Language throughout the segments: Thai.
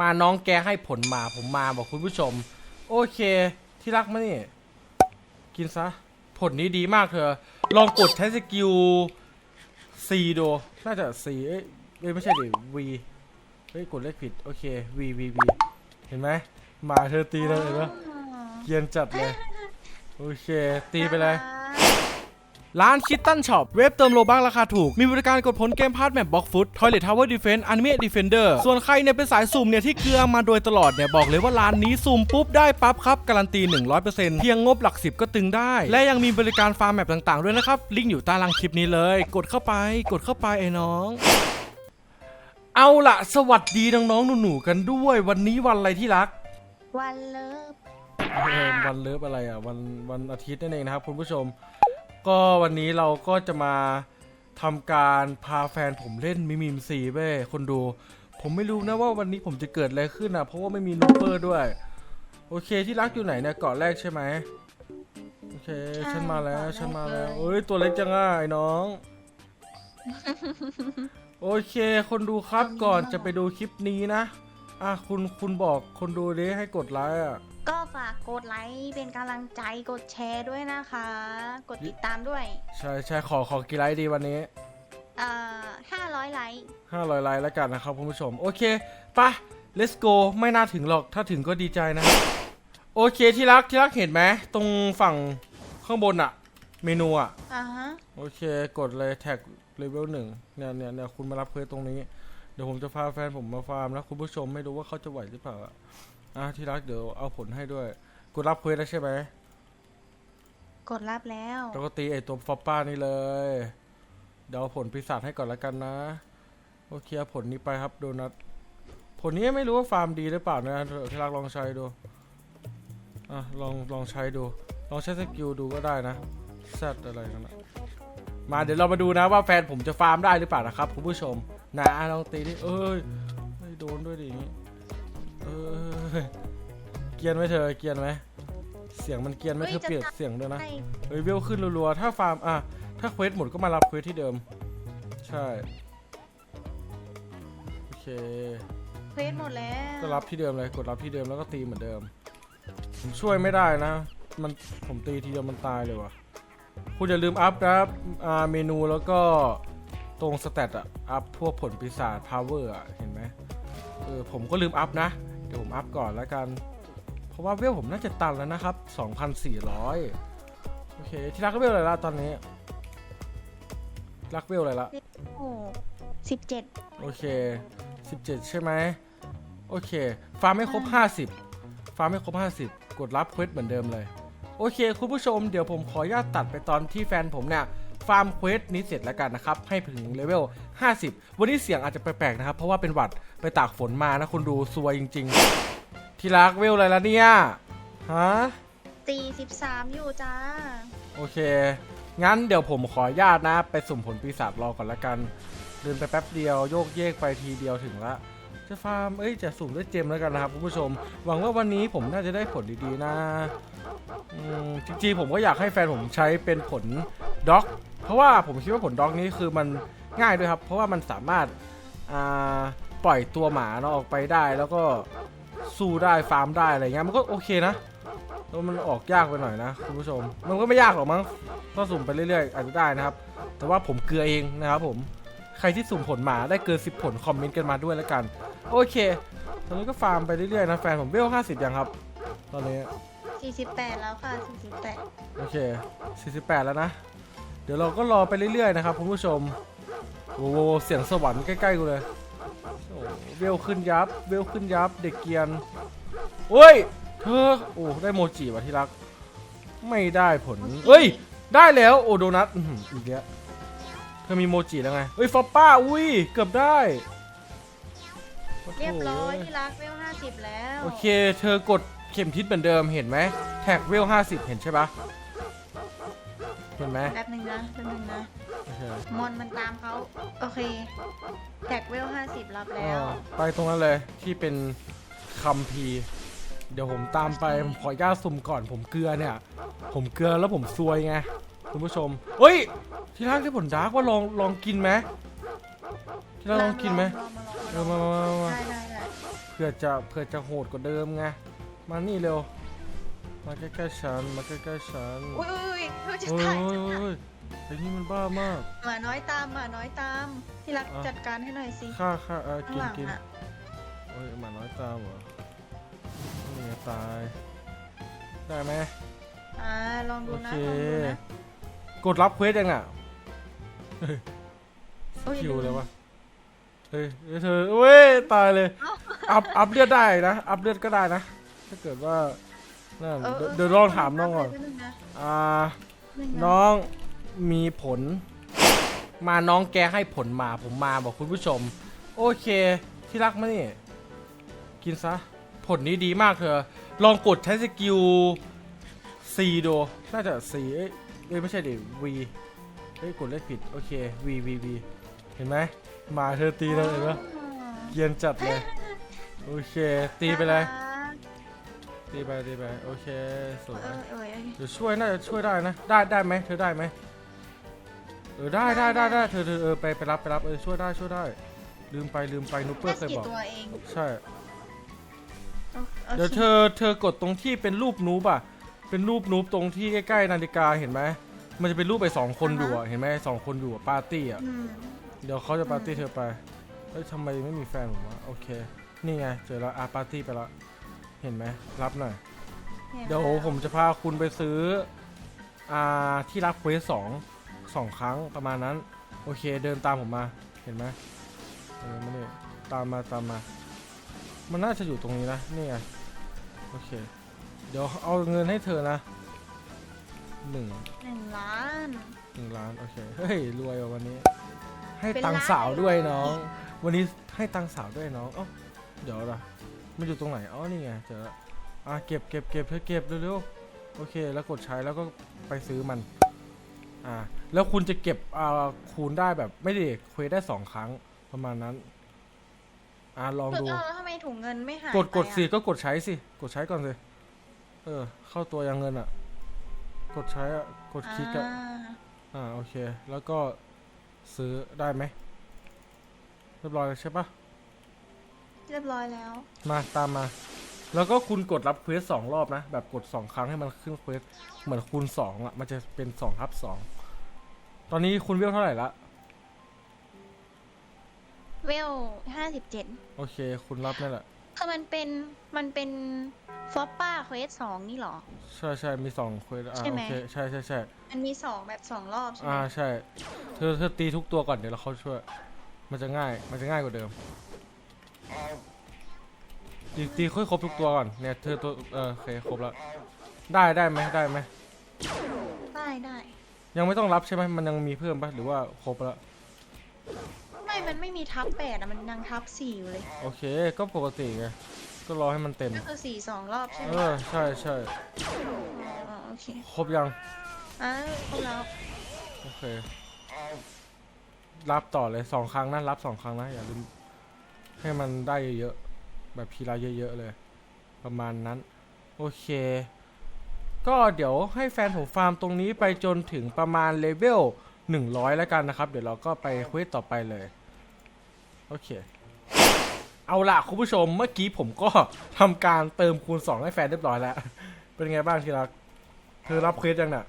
มาน้องแกให้ผลมาผมมาบอกคุณผู้ชม โอเค ที่รักมานี่ กินซะ ผลนี้ดีมากเธอ ลองกดใช้สกิล C ดูน่าจะ C เอ้ยเอ้ยไม่ใช่ดิ V เฮ้ยกดเลขผิด โอเค V V V เห็นไหมมาเธอตีเลยเห็นปะเกียนจัดเลย โอเค ตีไปเลย ร้านคิตตันช็อปเว็บเติมโลบักราคาถูก มีบริการกดผลเกมพาร์ทแมปบล็อกฟุตทอยเลททาวเวอร์ดีเฟนต์อนิเมะดีเฟนเดอร์ส่วนใครเนี่ยเป็นสายสุ่มเนี่ยที่เกลือมาโดยตลอดเนี่ยบอกเลยว่าร้านนี้สุ่มปุ๊บได้ปั๊บครับการันตี 100%เพียงงบหลักสิบก็ตึงได้ และยังมีบริการฟาร์มแมปต่างๆด้วยนะครับลิงก์อยู่ใต้ล่างคลิปนี้เลย กดเข้าไป กดเข้าไปไอ้น้องเอาละสวัสดีน้องๆหนูๆกันด้วย วันนี้วันอะไรที่รัก วันเลิฟเออวันเลิฟอะไรอะวันวันอาทิตย์นั่นเองนะครับคุณผู้ชม ก็วันนี้เราก็จะมาทำการพาแฟนผมเล่นมิมิมซีเว้ยคนดู ผมไม่รู้นะว่าวันนี้ผมจะเกิดอะไรขึ้นอะ เพราะว่าไม่มีนูเปอร์ด้วย โอเคที่รักอยู่ไหนเนี่ยเกาะแรกใช่ไหมโอเคฉันมาแล้วฉันมาแล้วเอ้ย ตัวเล็กจังอะไอ้น้อง โอเค คนดูครับก่อนจะไปดูคลิปนี้นะ อะ คุณคุณบอกคนดูดิให้กดไลค์อะ ก็ฝากกดไลค์เป็นกำลังใจกดแชร์ด้วยนะคะ กดติดตามด้วย ใช่ใช่ขอขอกี่ไลค์ดีวันนี้ เอ่อห้าร้อยไลค์ 500ไลค์แล้วกันนะครับคุณผู้ชม โอเคปะ let's go ไม่น่าถึงหรอกถ้าถึงก็ดีใจนะ โอเคที่รักที่รักเห็นไหมตรงฝั่งข้างบนอะเมนูอะ อ่าฮะ โอเค กดเลยแท็กเลเวลหนึ่งเนี่ยเนี่ยเนี่ยคุณมารับเควสตรงนี้ เดี๋ยวผมจะพาแฟนผมมาฟาร์มแล้วคุณผู้ชมไม่รู้ว่าเขาจะไหวหรือเปล่าอะ อะที่รักเดี๋ยวเอาผลให้ด้วยกดรับเควสแล้วใช่ไหมกดรับแล้ว แล้วก็ตีไอตัวฟอปป้านี่เลย เดี๋ยวเอาผลปีศาจให้ก่อนละกันนะโอเคเอาผลนี้ไปครับโดนัทผลนี้ไม่รู้ว่าฟาร์มดีหรือเปล่านะเดี๋ยวที่รักลองใช้ดูอะลองลองใช้ดู ลองใช้สกิลดูก็ได้นะแซดอะไรนั่นนะมาเดี๋ยวเรามาดูนะว่าแฟนผมจะฟาร์มได้หรือเปล่านะครับคุณผู้ชมนะลองตีดิเอ้ยเฮ้ยโดนด้วยดิอย่างงี้เอ้ย เกรียนไหมเธอเกรียนไหมเสียงมันเกรียนไหมเธอเปลี่ยนเสียงด้วยนะให้เฮ้ยเวลขึ้นรัวๆถ้าฟาร์มอะถ้าเควสหมดก็มารับเควสที่เดิม ใช่โอเคเควสหมดแล้วก็รับที่เดิมเลยกดรับที่เดิมแล้วก็ตีเหมือนเดิม ผมช่วยไม่ได้นะ มันผมตีทีเดียวมันตายเลยว่ะคุณอย่าลืมอัพนะอ่าเมนูแล้วก็ตรงสเตตอะอัพพวกผลปีศาจพาวเวอร์อะเห็นไหมเออผมก็ลืมอัพนะเดี๋ยวผมอัพก่อนแล้วกัน เพราะว่าเวลผมน่าจะตันแล้วนะครับ 2,400 โอเค ที่รักก็เวลอะไรละตอนนี้ รักเวลอะไรละโอ้สิบเจ็ดโอเค 17 ใช่ไหม โอเค ฟาร์มไม่ครบ 50 ฟาร์มไม่ครบ 50 กดรับเควสเหมือนเดิมเลย โอเค คุณผู้ชมเดี๋ยวผมขออนุญาตตัดไปตอนที่แฟนผมเนี่ย ฟาร์มเควสนี้เสร็จแล้วกันนะครับ ให้ถึงเลเวล 50 วันนี้เสียงอาจจะแปลกๆนะครับ เพราะว่าเป็นหวัดไปตากฝนมานะคุณดูซวยจริง ๆ ที่รักเวลอะไรละเนี่ยฮะสี่สิบสามอยู่จ้า โอเค งั้นเดี๋ยวผมขออนุญาตนะ ไปสุ่มผลปีศาจรอก่อนละกันเดินไปแป๊บเดียวโยกเยกไปทีเดียวถึงละจะฟาร์มเอ้ยจะสุ่มด้วยเจมแล้วกันนะครับคุณผู้ชม หวังว่าวันนี้ผมน่าจะได้ผลดีๆนะอืม จริงๆผมก็อยากให้แฟนผมใช้เป็นผลด็อก เพราะว่าผมคิดว่าผลด็อกนี้คือมันง่ายด้วยครับ เพราะว่ามันสามารถปล่อยตัวหมาเนาะออกไปได้แล้วก็สู้ได้ฟาร์มได้อะไรเงี้ยมันก็โอเคนะแล้วมันออกยากไปหน่อยนะคุณผู้ชม มันก็ไม่ยากหรอกมั้งก็สุ่มไปเรื่อยๆอาจจะได้นะครับ แต่ว่าผมเกลือเองนะครับผมใครที่สุ่มผลหมาได้เกิน 10 ผลคอมเมนต์กันมาด้วยแล้วกัน โอเคตอนนี้ก็ฟาร์มไปเรื่อยๆนะแฟนผมเวล50ยังครับ ตอนนี้ สี่สิบแปดแล้วค่ะสี่สิบแปดโอเค 48 แล้วนะ เดี๋ยวเราก็รอไปเรื่อยๆนะครับคุณผู้ชมโอ้โหเสียงสวรรค์ใกล้ๆกูเลยโอ้เวลขึ้นยับ เวลขึ้นยับ เด็กเกรียนเฮ้ย เธอ โอ้ ได้โมจิว่ะที่รัก ไม่ได้ผล เฮ้ย ได้แล้ว โอโดนัทอื้อหืออีกแล้วเธอมีโมจิแล้วไง เฮ้ยฟอปป้า อุ้ย เกือบได้โอ้โห เรียบร้อยที่รักเวลห้าสิบแล้ว โอเค เธอกด เข็มทิศเหมือนเดิมเห็นไหมแท็กเวล50เห็นใช่ปะเห็นไหมแป๊บหนึ่งนะแป๊บหนึ่งนะ โอเคมอนมันตามเขาโอเคแท็กเวลห้าสิบรับแล้วอ่าไปตรงนั้นเลยที่เป็นคัมพีร์เดี๋ยวผมตามไปผมขออนุญาตสุ่มก่อนผมเกลือเนี่ย ผมเกลือแล้วผมซวยไงคุณผู้ชมเฮ้ย ที่รักที่ผลดาร์กว่าลองลองกินไหมที่รักลองกินไหมลองมาลองเออมามามามาได้ได้ได้เพื่อจะเพื่อจะโหดกว่าเดิมไง มานี่เร็ว มาใกล้ๆฉัน มาใกล้ๆฉันอุ้ยอุ้ยอุ้ยจะโอ้ยตายโอ้ยจะโอ้ยตายโอ้ยไอ้นี่มันบ้ามาก หมาน้อยตามหมาน้อยตาม ที่รักอะ จัดการให้หน่อยสิฆ่าฆ่าเออข้างกินหลังกิน อะโอ้ยหมาน้อยตามเหรอนี่ไงตาย ได้ไหมอ่าลองดูโอนะเค ลองดูนะกดรับเควสยังอะโอ้ยคิวลืมเลยวะเฮ้ยเฮ้ยเธอเว้ยตายเลย อัพอัพเลือดได้นะ อัพเลือดก็ได้นะ ถ้าเกิดว่านั่นเออเดี๋ยวเออเดี๋ยวลองถามน้องก่อน แป๊บนึงนะอ่า แป๊บนึงนะน้องมีผล มาน้องแกให้ผลมาผมมาบอกคุณผู้ชม โอเค ที่รักมานี่ กินซะ ผลนี้ดีมากเธอ ลองกดใช้สกิล C ดูน่าจะ C เอ้ยเอ้ยไม่ใช่ดิ V เอ้ยกดเลขผิด โอเค V V V เห็นไหมมาเธอตีเลยเห็นไหมเกรียนจัดเลย โอเค ตีไปเลย ตีไปตีไปโอเคสวยเออเออเออเดี๋ยวช่วยน่าจะช่วยได้นะ ได้ได้ไหมเธอได้ไหมเออได้ได้ได้ได้เธอเธอเออไปไปรับไปรับเออช่วยได้ช่วยได้ ลืมไปลืมไปนูเปอแค่ร์เคยกี่บอกตัวเองใช่โอโอคเดี๋ยวเธอเธอกดตรงที่เป็นรูปนูบอะ เป็นรูปนูบตรงที่ใกล้ๆนาฬิกาเห็นไหมมันจะเป็นรูปไปสองคนอยู่อะเห็นไหมสองคนอยู่อะปาร์ตี้อะอืมเดี๋ยวเขาจะปาร์ตี้เธอไปเฮ้ยทำไมไม่มีแฟนผมวะโอเค นี่ไงเจอแล้วอาปาร์ตี้ไปแล้ว เห็นไหมรับหน่อยนี่เดี๋ยวผมจะพาคุณไปซื้อ อ่า ที่รับเควสสองสองครั้งประมาณนั้น โอเคเดินตามผมมา เห็นไหมเออมานี่ตามมาตามมา มันน่าจะอยู่ตรงนี้นะ นี่ไง โอเค เดี๋ยวเอาเงินให้เธอนะหนึ่งหนึ่งล้านหนึ่งล้าน โอเค เฮ้ย รวยว่ะวันนี้ ให้เป็นตังค์ล้านสาวด้วยเลยน้อง วันนี้ให้ตังค์สาวด้วยน้องเอ้าเดี๋ยวนะ มันอยู่ตรงไหนอ๋อนี่ไงเจอละอะเก็บเก็บเก็บเธอเก็บเร็วๆโอเค แล้วกดใช้แล้วก็ไปซื้อมัน อ่า แล้วคุณจะเก็บอ่าคูณได้แบบไม่ได้เควสได้สองครั้งประมาณนั้น อ่าลองเออดู เออทำไมถุงเงินไม่หายกดกดไปอะสิก็กดใช้สิ กดใช้ก่อนสิ เออ เข้าตัวยังเงินอะ กดใช้อะ กดคลิกอะอ่าอ่าโอเค แล้วก็ซื้อได้ไหมเรียบร้อยแล้วใช่ปะ เรียบร้อยแล้ว มาตามมา แล้วก็คุณกดรับเควสสองรอบนะ แบบกดสองครั้งให้มันขึ้นเควสเหมือนคูณสองอะ มันจะเป็นสองทับสองตอนนี้คุณเวลเท่าไหร่ละเวลห้าสิบเจ็ดโอเค คุณรับนั่นแหละ คือมันเป็นมันเป็นฟอปป้าเควสสองนี่เหรอ ใช่ใช่มีสองเควสอ่าใช่ไหโอมเคใช่ใช่ใช่มันมีสองแบบสองรอบใช่ไหมอ่าใช่ เธอเธอตีทุกตัวก่อนเดี๋ยวเราเขาช่วย มันจะง่าย มันจะง่ายกว่าเดิม ตีตีค่อยครบทุกตัวก่อนเนี่ยเธอตัวเออโอเคครบแล้วได้ได้ไหมได้ไหมได้ได้ยังไม่ต้องรับใช่ไหมมันยังมีเพิ่มปะหรือว่าครบแล้วไม่มันไม่มีทับแปดอะมันยังทับสี่อยู่เลย โอเคก็ปกติไงก็รอให้มันเต็มก็คือสี่สองรอบใช่ไหเอมอใช่ใช่อ๋อโอเคครบยังอะครบแล้วโอเครับต่อเลยสองครั้งนะรับสองครั้งนะอย่าลืม ให้มันได้เยอะๆแบบพีระเยอะๆเลย ประมาณนั้น โอเค ก็เดี๋ยวให้แฟนผมฟาร์มตรงนี้ไปจนถึงประมาณเลเวล100 แล้วกันนะครับ เดี๋ยวเราก็ไปเควสต่อไปเลย โอเค เอาล่ะคุณผู้ชมเมื่อกี้ผมก็ทำการเติมคูณ 2 ให้แฟนเรียบร้อยแล้ว เป็นไงบ้างทีรักเธอรับเควสยังน่ะ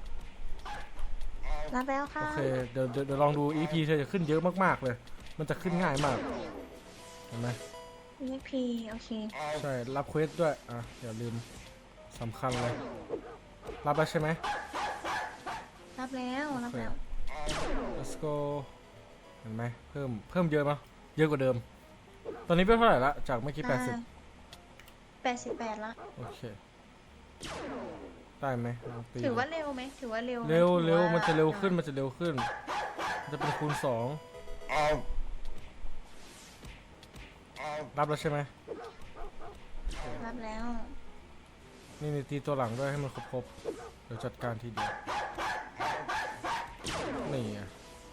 รับแล้วค่ะ โอเค เดี๋ยวเดี๋ยวเดี๋ยวลองดู EP เธอจะขึ้นเยอะมากๆเลย มันจะขึ้นง่ายมาก เห็นไหมเรียกพีโอเค ใช่ รับเควสด้วย อะ อย่าลืมสำคัญเลย รับแล้วใช่ไหม รับแล้ว รับแล้ว let's go เห็นไหม เพิ่ม เพิ่มเยอะมั้ยเยอะกว่าเดิม ตอนนี้เป็นเท่าไหร่ละ จากเมื่อกี้แปดสิบแปดสิบแปดละ โอเค ได้ไหมลองตีถือว่าเร็วไหม ถือว่าเร็วไหมเร็วถือเร็วว่ามันจะเร็วขึ้น มันจะเร็วขึ้นมันจะเป็นคูณสอง รับแล้วใช่ไหมรับแล้ว นี่นี่ตีตัวหลังด้วยให้มันครบๆเดี๋ยวจัดการทีเดียว นี่ไง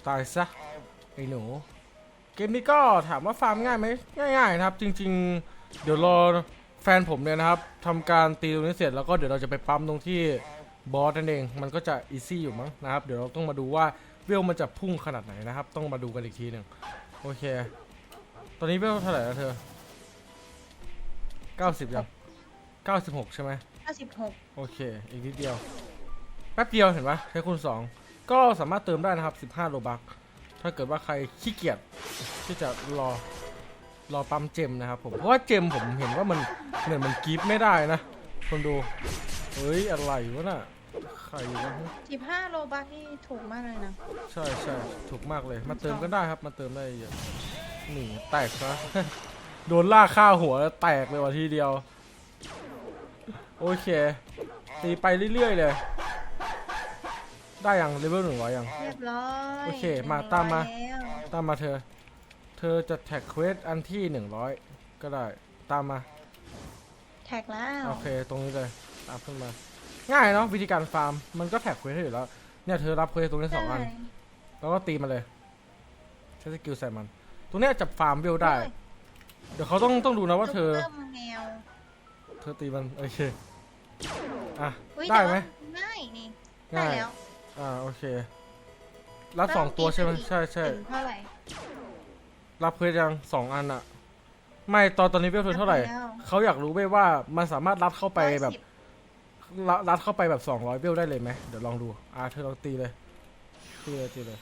ตายซะไอ้หนู เกมนี้ก็ถามว่าฟาร์มง่ายไหมง่ายๆนะครับ จริง ๆ เดี๋ยวรอแฟนผมเนี่ยนะครับทำการตีตรงนี้เสร็จแล้วก็เดี๋ยวเราจะไปปั๊มตรงที่บอสนั่นเองมันก็จะอีซี่อยู่มั้งนะครับ เดี๋ยวเราต้องมาดูว่าเวลมันจะพุ่งขนาดไหนนะครับ ต้องมาดูกันอีกทีหนึ่งโอเค ตอนนี้เวลเท่าไหร่แล้วเธอ90ยัง96ใช่ไหม96โอเค อีกนิดเดียว แป๊บเดียวเห็นปะใช้คูณ2ก็สามารถเติมได้นะครับ15โลบักถ้าเกิดว่าใครขี้เกียจที่จะรอรอปั๊มเจมนะครับผม เพราะว่าเจมผมเห็นว่ามันเหมือนมันกรีฟไม่ได้นะคนดู เฮ้ย อะไรวะน่ะใครวะ15โลบัคนี่ถูกมากเลยนะ ใช่ใช่ถูกมากเลย มาเติมก็ได้ครับ มาเติมได้เยอะ นี่แตกซะ โดนลากข้าหัวแล้วแตกเลยว่ะทีเดียว โอเค ตีไปเรื่อยๆเลย ได้ยังเลเวลหนึ่งร้อยยัง เรียบร้อยโอเคมาตามมาแล้วตามมาเธอ เธอจะแท็กเควสอันที่หนึ่งร้อยก็ได้ ตามมา แท็กแล้วโอเค ตรงนี้เลยตามขึ้นมา ง่ายเนาะวิธีการฟาร์ม มันก็แท็กเควสให้อยู่แล้ว เนี่ยเธอรับเควสตรงนี้สองอัน แล้วก็ตีมันเลย ใช้สกิลใส่มัน ตรงเนี้ยจับฟาร์มเบลได้ เดี๋ยวเขาต้องต้องดูนะว่าเธอ ซุปปร์แมวเธอตีมันโอเคอะอุ๊ยได้ไหมแต่ว่าง่ายนี่ได้ง่ายแล้วอ่าโอเค รับสองตัวใช่ไหมต้องตีใช่ใช่ถึงเท่าไหร่รับเควสยังสองอันอะไม่ตอนตอนนี้เวลเธอเท่าไหร่รับแล้วเขาอยากรู้ไหมว่ามันสามารถรัดเข้าไปแบบ110รัดรัดเข้าไปแบบสองร้อยเวลได้เลยไหมเดี๋ยวลองดู อ่าเธอลองตีเลย ตีเลยตีเลย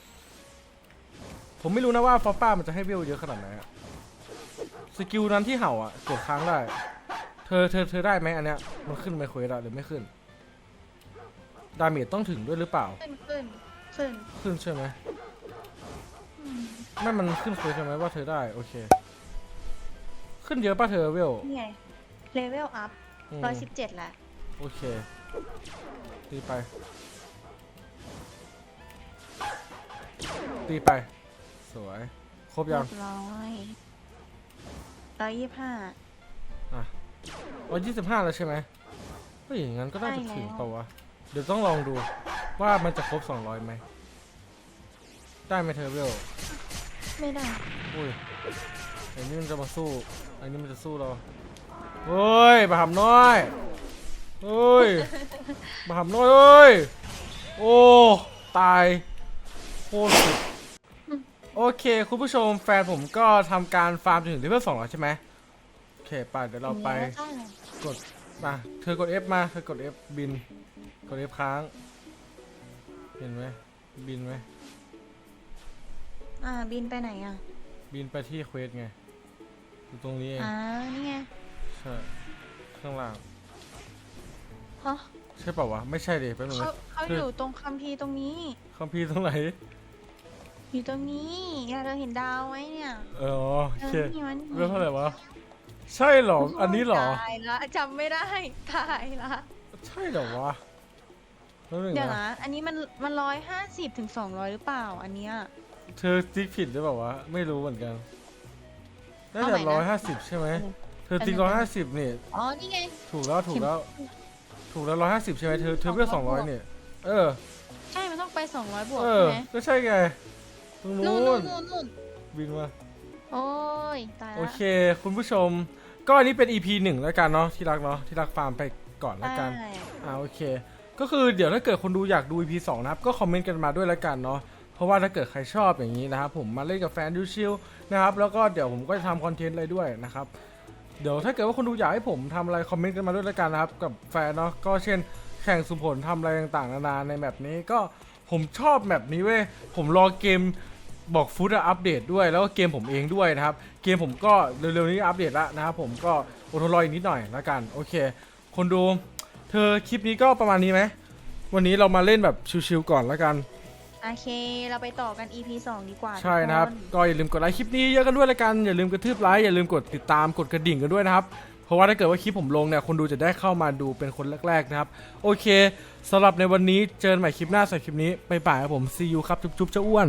ผมไม่รู้นะว่าฟอปป้ามันจะให้เวลเยอะขนาดไหนอะสกิลนั้นที่เห่าอะกดค้างได้ เธอเธอเธอได้ไหมอันเนี้ยมันขึ้นไหมเควสอะหรือไม่ขึ้น ดาเมจต้องถึงด้วยหรือเปล่า ขึ้นขึ้นขึ้นขึ้นใช่ไหมอืมไม่มันขึ้นเควสใช่ไหมว่าเธอได้โอเค ขึ้นเยอะป่ะเธอเวลนี่ไงเลเวลอัพอืมร้อยสิบเจ็ดแหละโอเคตีไป ตีไป สวย ครบเรียัยงบร้อยร้อยยี่สิบห้าร้อยยี่สิบห้าแล้วใช่ไหมเฮ้ยงั้นก็น่าจะใช่แล้วถึงเปล่าวะ เดี๋ยวต้องลองดูว่ามันจะครบสองร้อยไหม ได้ไหมเธอเวลไม่ได้ อุ้ยไอ้นี่มันจะมาสู้ไอ้นี่มันจะสู้เราเฮ้ยมาหำน้อยเฮ้ยมาหำน้อยเฮ้ย โอ้ ตาย โคตรสุด โอเค คุณผู้ชมแฟนผมก็ทำการฟาร์มจนถึงเลเวลสองแล้วใช่ไหมโอเคไป่ะเดี๋ยวเราไปแล้วจ้ากดมาเธอกด F มาเธอกด F บิน กด F ค้าง เห็นไหมบินไหมอ่าบินไปไหนอะบินไปที่เควสไงอยู่ตรงนี้เองอ่านี่ไงใช่ข้างล่างฮะใช่เปล่าวะไม่ใช่ดิแป๊บนึงเขานะ เขาอยู่ตรงคัมภีร์ตรงนี้ คัมภีร์ตรงไหน อยู่ตรงนี้อยากเราเห็นดาวไหมเนี่ยเออโอเอเคอนี่มันเรื่องเท่าไหร่วะใช่เหรออันนี้เหรอตายละจำไม่ได้ตายละใช่เหรอวะแป๊บนึงเดี๋ยวนะนะอันนี้มันมันร้อยห้าสิบถึงสองร้อยหรือเปล่าอันเนี้ย เธอติ๊กผิดหรือเปล่าวะไม่รู้เหมือนกันน่าเอาจะใหม่นะร้อยห้าสิบใช่ไหมเธอติ๊กอัร้อนยนี้ห้าสิบนี่อ๋อนี่ไง ถูกแล้วถูกแล้ว ถูกแล้วร้อยห้าสิบใช่ไหมเธอเธอเพื่อสองร้อยเนี่ยเออ ใช่มันต้องไปสองร้อยบวกเอใช่อไหมก็ใช่ไง ตรงนู่นู้นนนู่นนู่นบินมา โอ้ยตายโอละเค คุณผู้ชม ก็อันนี้เป็น EP หนึ่งแล้วกันเนาะที่รักเนาะที่รักฟาร์มไปก่อนแล้วกันใช่อ่าโอเค ก็คือเดี๋ยวถ้าเกิดคนดูอยากดู EP 2นะครับ ก็คอมเมนต์กันมาด้วยแล้วกันเนาะเพราะว่าถ้าเกิดใครชอบอย่างนี้นะครับผมมาเล่นกับแฟนดูชิลนะครับแล้วก็เดี๋ยวผมก็จะทำคอนเทนต์อะไรด้วยนะครับเดี๋ยวถ้าเกิดว่าคนดูอยากให้ผมทำอะไรคอมเมนต์กันมาด้วยแล้วกันนะครับกับแฟนเนาะก็เช่นแข่งสุมผลทำอะไรต่างๆนานาในแบบนี้ก็ผมชอบแบบนี้เว้ยผมรอเกม บอกฟุตอะอัปเดตด้วยแล้วก็เกมผมเองด้วยนะครับ เกมผมก็เร็วๆนี้อัปเดตแล้วนะครับผมก็อดทนรออีกนิดหน่อยแล้วกันโอเค คนดู เธอคลิปนี้ก็ประมาณนี้ไหมวันนี้เรามาเล่นแบบชิวๆก่อนแล้วกันโอเค เราไปต่อกัน EP สองดีกว่าใช่นะครับทุกก็อย่าลืมกดไลค์คลิปนี้เยอะกันด้วยละกัน อย่าลืมกระทืบไลค์อย่าลืมกดติดตามกดกระดิ่งกันด้วยนะครับ เพราะว่าถ้าเกิดว่าคลิปผมลงเนี่ยคนดูจะได้เข้ามาดูเป็นคนแรกๆนะครับ โอเคสำหรับในวันนี้เจอกันใหม่คลิปหน้าสำหรับคลิปนี้ไปป่ายครับผม see you ครับจุ๊บๆเจ้าอ้วน